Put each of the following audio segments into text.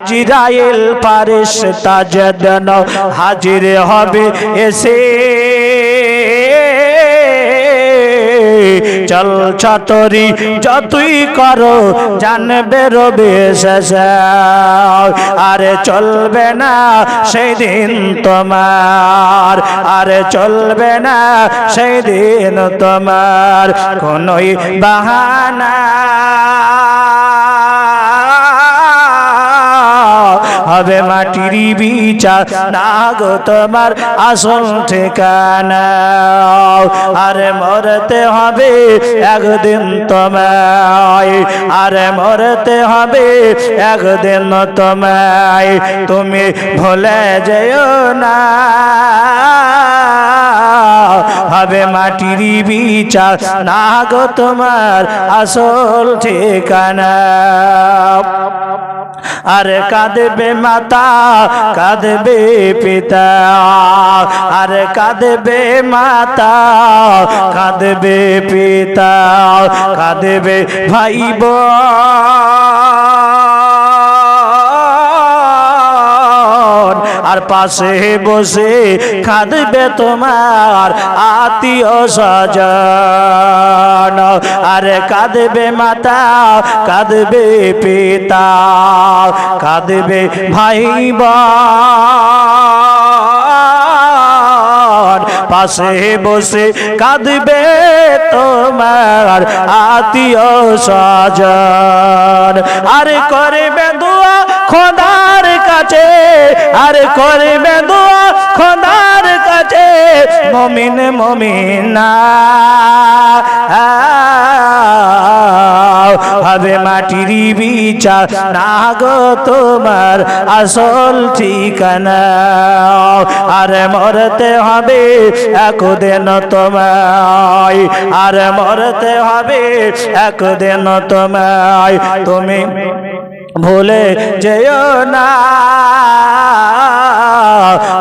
জিরাইল পারিস তাজদন হাজির হবে এসে। চল ছাতরি যতই করো, জানবে রবে আরে চলবে না সেই দিন তোমার, আরে চলবে না সেই দিন তোমার, কোনই বাহানা। হবে মাটির বিচার না গো তোমার আসল ঠিকানা। আরে মরতে হবে একদিন তোমায়, আরে মরতে হবে একদিন তোমায়। তুমি ভুলে যেও না। হবে মাটির বিচার না গো তোমার আসল ঠিকানা। আর কাঁদবে মাতা কাঁদবে পিতা। আর কাঁদবে মাতা কাঁদবে পিতা কাঁদবে ভাই বোন আর পাশে বসে কাঁদবে তোমার আত্মীয় স্বজন। আরে কাঁদবে মাতা, কাঁদবে পিতা, কাঁদবে ভাই পাশে বসে কাঁদবে তোমার আত্মীয় স্বজন। আরে করবে দোয়া খোদার কাছে, আরে করবে দোয়া খোদার কাছে। মমিন, মমিনা হবে মাটির বিচার। না গো তোমার আসল ঠিকানা। আর মরতে হবে একদিন তোমায়। আর মরতে হবে একদিন তোমায়। তুমি ভুলে যেও না।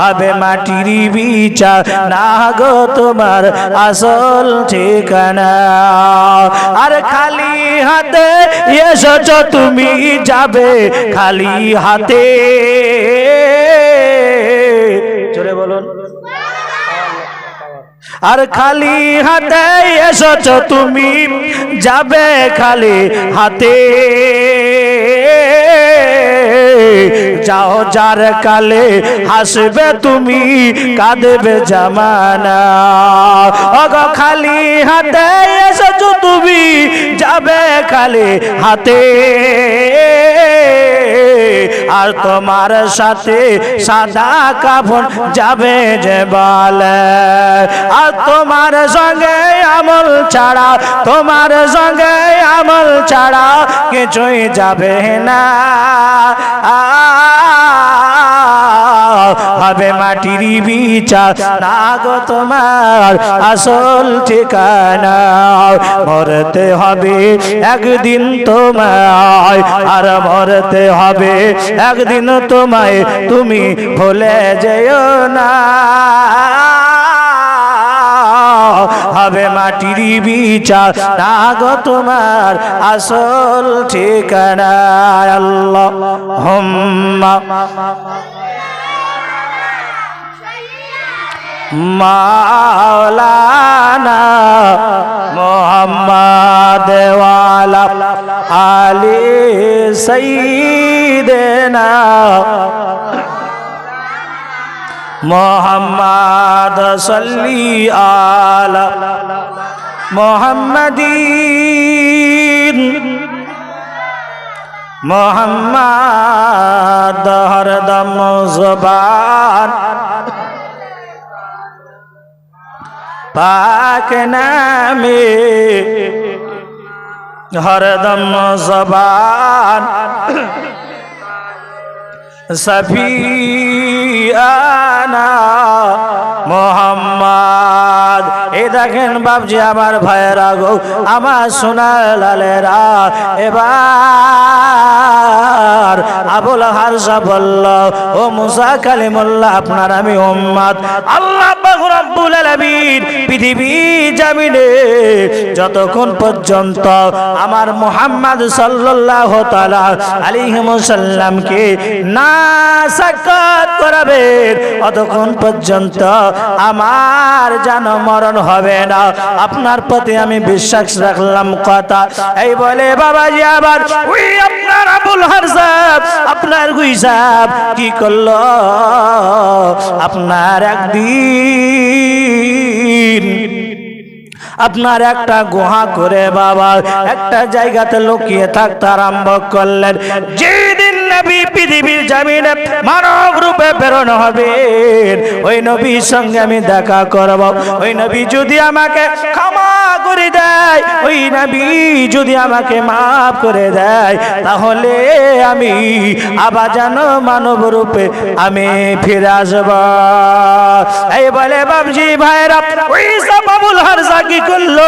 হবে মাটির বিচার না গো তোমার আসল ঠিকানা। আর খালি হাতে এসেছ তুমি যাবে খালি হাতে। জোরে বলুন। আর খালি হাতে এসেছ তুমি যাবে খালি হাতে। যাও যার কালে হাসবে তুমি কাঁদবে জামানা। অগ খালি হাতে যাবে খালি হাতে। আর তোমার সাথে সাদা কাফন যাবে যে বলে। আর তোমার সঙ্গে আমল ছাড়া, তোমার সঙ্গে আমল ছাড়া কিছুই যাবে না। হবে মাটির বিচার। না গো তোমার আসল ঠিকানা। মরতে হবে একদিন তোমায়, আর মরতে হবে একদিন তোমায়। তুমি ভুলে যেও না। হবে মাটির বিচার। না গো তোমার আসল ঠিকানা। আল্লাহ হুম্মা মাওলানা মোহাম্মদ ওয়ালা আলী সঈদেনা মোহাম্মদ সল্লি আলা মোহাম্মদীন মোহাম্মদ হরদম জবান পাক নামে হরদম জবান। সফিয়ানা মোহাম্মদ এই দেখেন বাবজি আমার ভাইয়েরা গো, আমার সোনার লালেরা এবার আমার আবুল হারসা বলল, ও মুসা কালিমুল্লাহ, আপনার আমি উম্মাদ। আল্লাহ রব্বুল আলামিন পৃথিবী জামিনে যতক্ষণ পর্যন্ত আমার মুহাম্মদ সাল্লাল্লাহু তাআলা আলাইহি ওয়াসাল্লামকে না সাক্ষাৎ করাবেন। অতক্ষণ পর্যন্ত আমার যেন মরণ হবে না। আপনার প্রতি আমি বিশ্বাস রাখলাম কথা। এই বলে বাবাজি আবার ওই আপনার আবুল হারসাব আপনার গুই সাহেব, কি করল? আপনার একদিন, আপনার একটা গুহা করে বাবা, একটা জায়গাতে লুকিয়ে থাকতে আরম্ভ করলেন। যেদিন নবী পৃথিবীর জামিনে মানব রূপে প্রেরণ হবে। ওই নবীর সঙ্গে আমি দেখা করব। ওই নবী যদি আমাকে ক্ষমা করে দেয়, ওই নবী যদি আমাকে মাফ করে দেয়, তাহলে আমি আবার যেন মানব রূপে আমি ফিরে আসব। এই বলে বাবজি ভাইরা ওই বাবুল হারসা কি করল।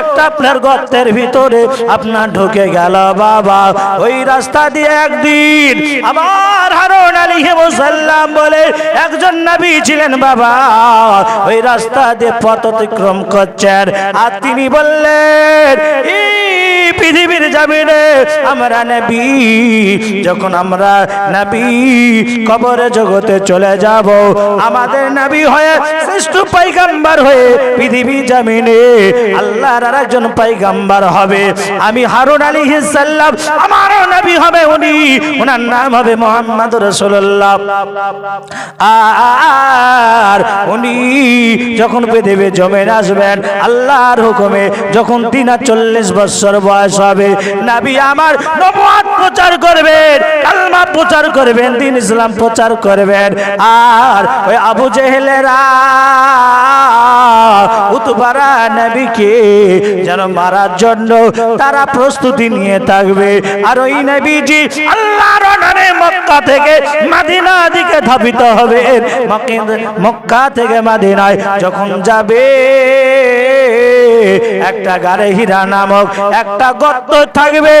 একটা আপনার গর্তের ভিতরে আপনার ঢুকে গেল বাবা। ওই রাস্তা দিয়ে একদিন আমার হারুন আলাইহি ওয়াসাল্লাম বলে একজন নবী ছিলেন বাবা। ওই রাস্তা দিয়ে পথ অতিক্রম করছেন। আর তিনি বললেন এই পৃথিবীর জামিনে আমরা নবী, যখন আমরা নবী কবরে জগতে চলে যাব, আমাদের নবী হয়ে শ্রেষ্ঠ পাইগাম্বার হয়ে পৃথিবী জামিনে আল্লাহর আর একজন পাইগাম্বার হবে। আমি হারুন আলী সাল্লাম, আমারও নবী হবে উনি। ওনার নাম হবে মোহাম্মদ রসুল্লাহ আর উনি যখন পৃথিবী জমে আসবেন, আল্লাহর হুকুমে যখন তিন চল্লিশ বছর বয়স হবে। নাবি আমার নবাদ প্রচার করবেন, কালমা প্রচার করবেন, দিন ইসলাম প্রচার করবেন। আর ওই আবু জেহেলেরা উতবারা নবীকে যেন মারার জন্য তারা প্রস্তুতি নিয়ে থাকবে। আর ওই নবীজি আল্লাহর অনারে মক্কা থেকে মাদিনা দিকে ধাবিত হবে মক্কা থেকে মাদিনায় যখন যাবে একটা গাড়ে হীরা নামক একটা গর্ত থাকবে।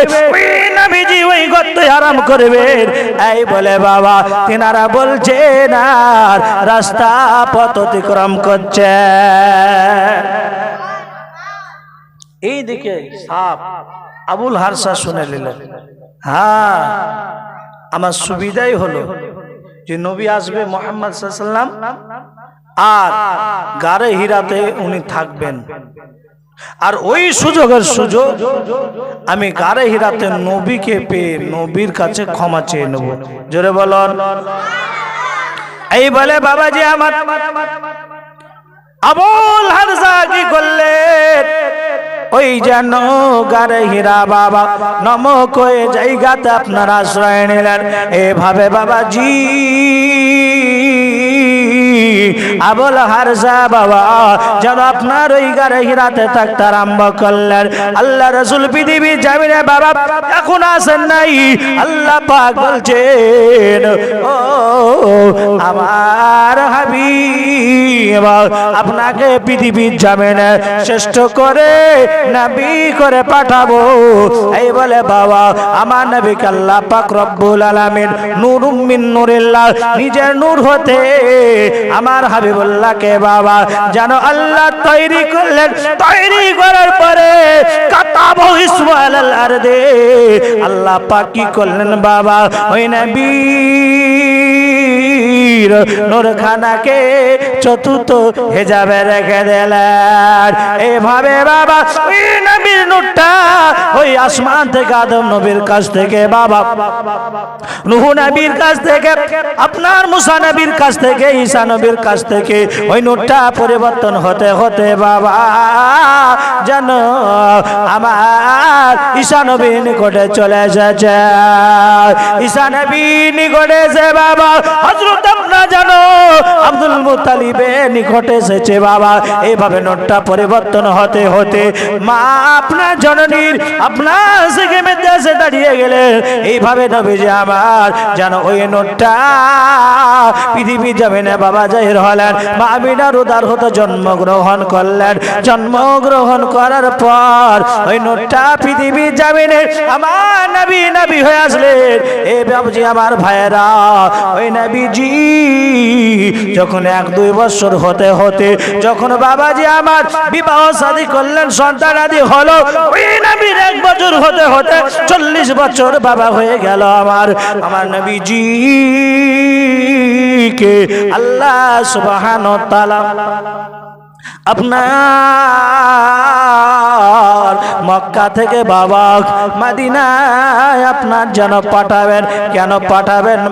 ওই গর্ত আরাম করবেন এই বলে বাবা, তিনারা বলছেন আর রাস্তা পথ অতিক্রম করছে। এই দিকে সাপ আবুল হারসা শুনে নিলেন হ্যাঁ আমার সুবিধাই হলো যে নবী আসবে মোহাম্মদ সাল্লাম আর গারে হীরাতে উনি থাকবেন। আর ওই সুযোগের সুযোগ আমি গারে হীরাতে নবীকে পেয়ে নবীর কাছে ক্ষমা চেয়ে নেব। জোরে বলন। এই বলে বাবাজি আমার আবুল হারসা কি করলেন ওই যেন গারে হীরা বাবা নমক জায়গাতে আপনার আশ্রয় নিলেন। এভাবে বাবাজি আবুল হারসা বাবা। যেন আপনার ওই গারে হীরাতে থাকতে আরম্ভ করলেন। আল্লাহ রসুল পৃথিবী জামিনে বাবা এখন আসেন নাই। আল্লাহ পাক বলছেন, ও আমার হাবিব, আপনাকে পৃথিবীর জামিনে শ্রেষ্ঠ করে নবী করে পাঠাবো। এই বলে বাবা, আমার নবী আল্লাহ পাক রব্বুল আলামিন নূরুম মিন নূরিল্লাহ, নিজের নূর হতে আমার হাবিবুল্লাহকে বাবা, যেন আল্লাহ তৈরি করলেন, তৈরি করার পরে কাতাবু আরদে। আল্লাহ পাক কি করলেন বাবা? ওই নবী নূর খানাকে চতুর্থ হেজাবে রেখে দিলেন। এভাবে বাবা, ওই নবীর নূরটা ওই আসমান থেকে আদম নবীর কাছ থেকে বাবা, নুহু নবীর কাছ থেকে, আপনার মুসা নবীর কাছ থেকে, ঈসা নবীর কাছ থেকে ওই নূরটা পরিবর্তন হতে হতে বাবা, যেন আমার ঈশা নবীর নিকটে চলে এসেছে। ঈশা নবীর নিকটে এসে বাবা হজরত আপনার জানো? মুতালিবে নিকটে এসেছে বাবা। এইভাবে নোটটা পরিবর্তন হতে হতে মা আপনার জননীর আপনার সেকেমে দেশে দাঁড়িয়ে গেলে এইভাবে নবীজি আমার যেন ওই নোটটা পৃথিবী যাবে না বাবা জাহির হলেন। মা আমিনার উদার হতে জন্মগ্রহণ করলেন। জন্মগ্রহণ করার পর ওই নোটটা পৃথিবী যাবে না আমার নবী নবী হয়ে আসলেন। এ বাবুজি আমার ভাইয়েরা, ওই নবীজি যখন এক দুই বছর হতে হতে যখন বাবাজি আমার বিবাহ শাদী করলেন, সন্তান আদি হলো, ওই নবীর এক বছর হতে হতে চল্লিশ বছর বাবা হয়ে গেল আমার। আমার নবীজি কে আল্লাহ সুবহান তাআলা আপনার মক্কা থেকে বাবা মাদিনায় আপনার যেন পাঠাবেন, কেন পাঠাবেন?